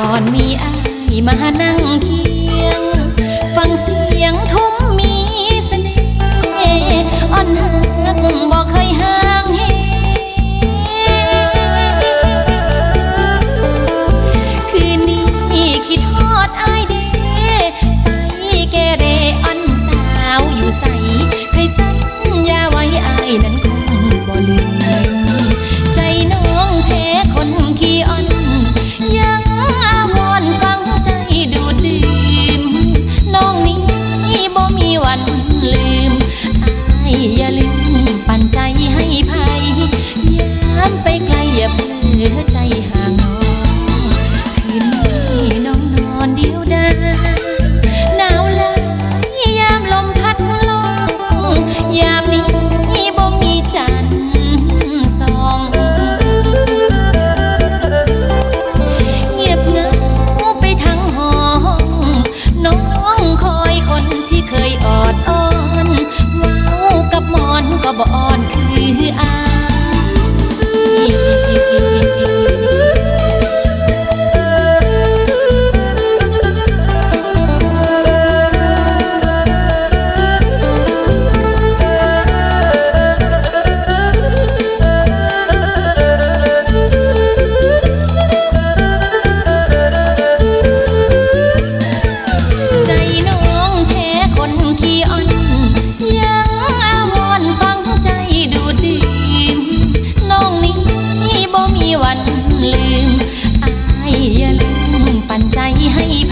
่อนมีไอามานั่งเคียง ฟังเสียงทุ่มมีเสน่ห์อ่อนหักบอกเคยหา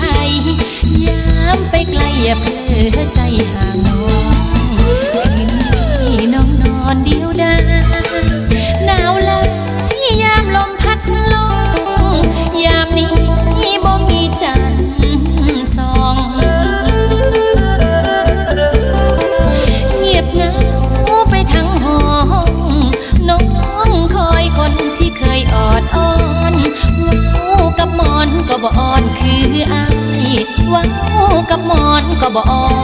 ภัยย้ำไปไกลอย่าเพลอใจห่างน้อง kaba'a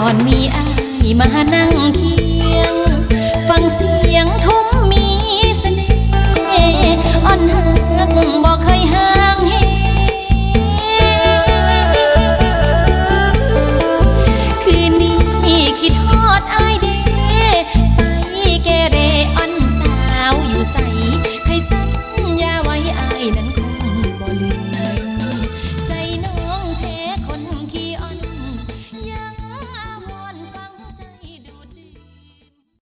่อนมีอายมานั่งเคียง